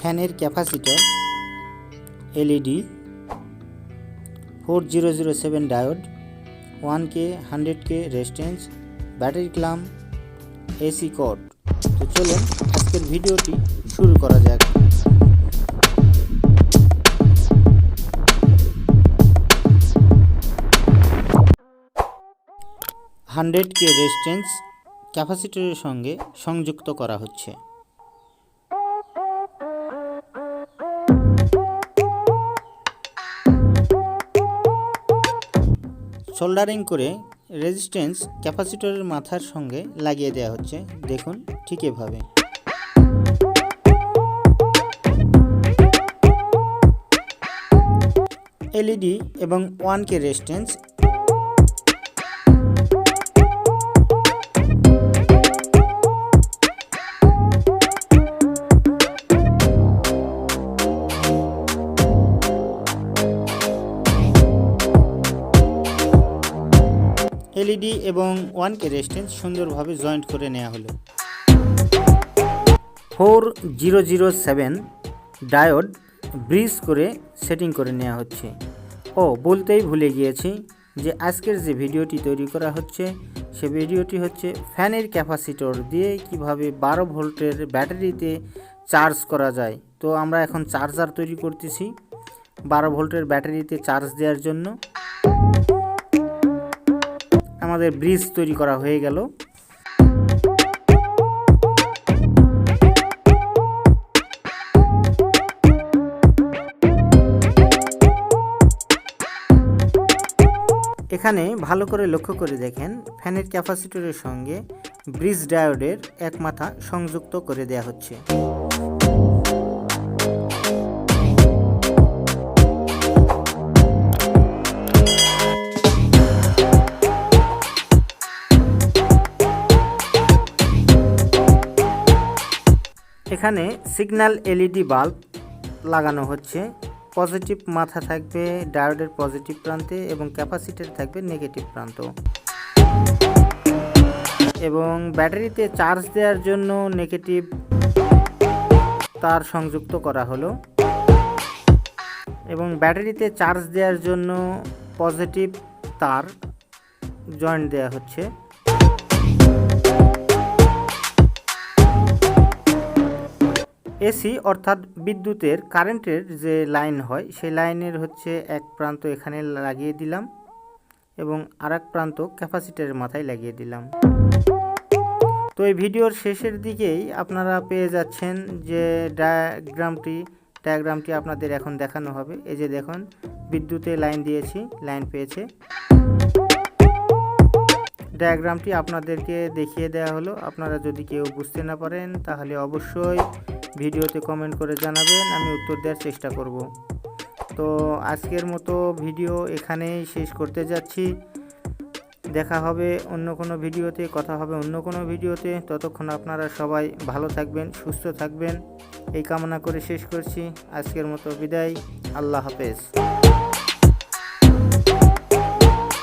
ফ্যানের capacitor LED four zero zero seven diode, one K, hundred K resistance battery clamp, AC cord তো চলুন আজকের ভিডিওটি শুরু করা যাক। হান্ড্রেড কে রেস্টেন্স ক্যাপাসিটরের সঙ্গে সংযুক্ত করা হচ্ছে। সোল্ডারিং করে রেজিস্ট্যান্স ক্যাপাসিটরের মাথার সঙ্গে লাগিয়ে দেওয়া হচ্ছে। দেখুন ঠিক এভাবে। এলইডি এবং ওয়ান কে রেজিস্ট্যান্স এলইডি এবং ওয়ান কে রেজিস্ট্যান্স সুন্দরভাবে জয়েন্ট করে নেওয়া হলো। Four zero zero seven diode bridge করে সেটিং করে নেওয়া হচ্ছে। ও, বলতেই ভুলে গিয়েছি যে আজকের যে ভিডিওটি তৈরি করা হচ্ছে, সে ভিডিওটি হচ্ছে ফ্যানের ক্যাপাসিটর দিয়ে কীভাবে বারো ভোল্টের ব্যাটারিতে চার্জ করা যায়। তো আমরা এখন চার্জার তৈরি করতেছি, বারো ভোল্টের ব্যাটারিতে চার্জ দেওয়ার জন্য। আমাদের ব্রিজ তৈরি করা হয়ে গেল। এখানে ভালো করে লক্ষ্য করে দেখেন, ফ্যানের ক্যাপাসিটরের সঙ্গে ব্রিজ ডায়োডের এক মাথা সংযুক্ত করে দেয়া হচ্ছে। এখানে সিগন্যাল এলইডি বাল্ব লাগানো হচ্ছে। পজিটিভ মাথা থাকবে ডায়োডের পজিটিভ প্রান্তে এবং ক্যাপাসিটার থাকবে নেগেটিভ প্রান্ত। এবং ব্যাটারিতে চার্জ দেওয়ার জন্য নেগেটিভ তার সংযুক্ত করা হলো। এবং ব্যাটারিতে চার্জ দেওয়ার জন্য পজিটিভ তার জয়েন্ট দেওয়া হচ্ছে। এসি অর্থাৎ বিদ্যুতের কারেন্টের যে লাইন হয়, সেই লাইনের হচ্ছে এক প্রান্ত এখানে লাগিয়ে দিলাম এবং আর প্রান্ত ক্যাপাসিটারের মাথায় লাগিয়ে দিলাম। তো এই ভিডিওর শেষের দিকেই আপনারা পেয়ে যাচ্ছেন যে ডায়াগ্রামটি ডায়াগ্রামটি আপনাদের এখন দেখানো হবে। এই যে দেখুন, বিদ্যুতে লাইন দিয়েছি, লাইন পেয়েছে। ডায়াগ্রামটি আপনাদেরকে দেখিয়ে দেওয়া হলো। আপনারা যদি কেউ বুঝতে না পারেন, তাহলে অবশ্যই ভিডিওতে কমেন্ট করে জানাবেন, আমি উত্তর দেওয়ার চেষ্টা করব। তো আজকের মতো ভিডিও এখানেই শেষ করতে যাচ্ছি। দেখা হবে অন্য কোনো ভিডিওতে, কথা হবে অন্য কোনো ভিডিওতে। ততক্ষণ আপনারা সবাই ভালো থাকবেন, সুস্থ থাকবেন। এই কামনা করে শেষ করছি। আজকের মতো বিদায়। আল্লাহ হাফেজ।